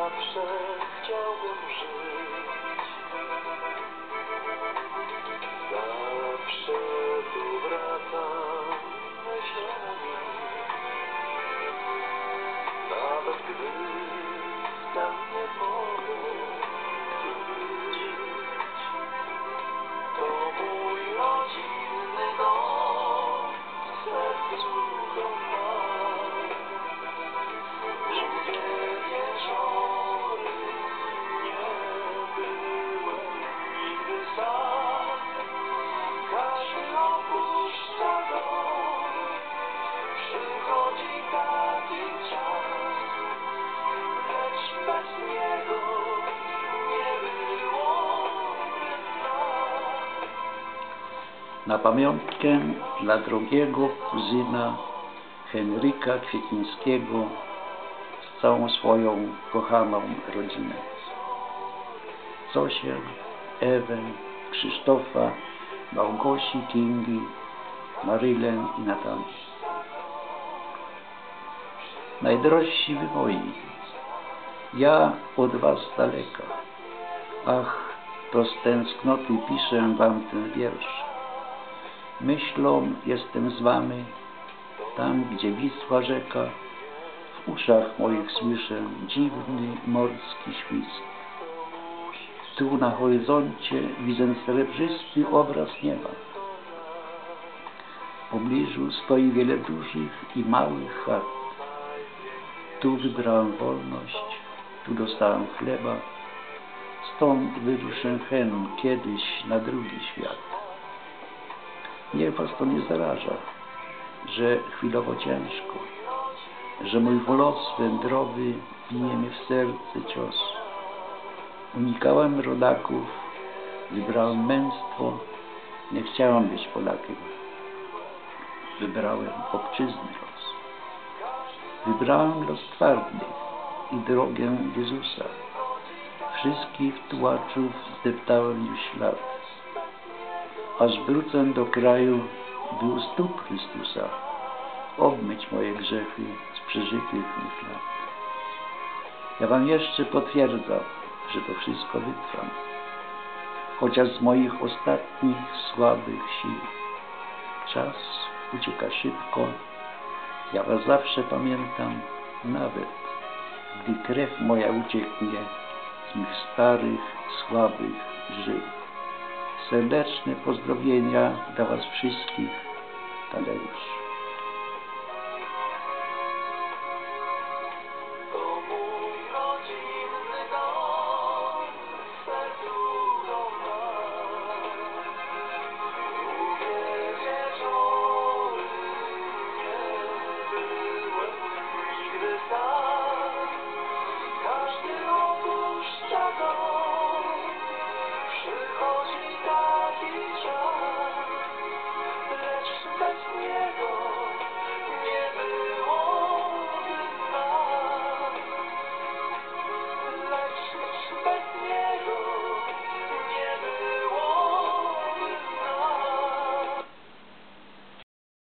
zawsze chciałbym żyć. Na pamiątkę dla drogiego kuzyna Henryka Kwiecińskiego z całą swoją kochaną rodzinę. Zosię, Ewę, Krzysztofa, Małgosi, Kingi, Marylę i Natalię. Najdrożsi wy moi, ja od was daleka. Ach, to z tęsknoty piszę wam ten wiersz. Myślą jestem z wami, tam gdzie Wisła rzeka, w uszach moich słyszę dziwny morski świst. Tu na horyzoncie widzę srebrzysty obraz nieba. W pobliżu stoi wiele dużych i małych chat. Tu wybrałem wolność, tu dostałem chleba, stąd wyruszę hen kiedyś na drugi świat. Niech was to nie zaraża, że chwilowo ciężko, że mój los wędrowy bije mnie w serce cios. Unikałem rodaków, wybrałem męstwo, nie chciałem być Polakiem. Wybrałem obczyzny los. Wybrałem los twardy i drogę Jezusa. Wszystkich tułaczów zdeptałem już ślad aż wrócę do kraju, u stóp Chrystusa obmyć moje grzechy z przeżytych mych lat. Ja wam jeszcze potwierdzam, że to wszystko wytrwam, chociaż z moich ostatnich słabych sił. Czas ucieka szybko, ja was zawsze pamiętam, nawet gdy krew moja ucieknie z mych starych, słabych żył. Serdeczne pozdrowienia dla Was wszystkich. Tadeusz.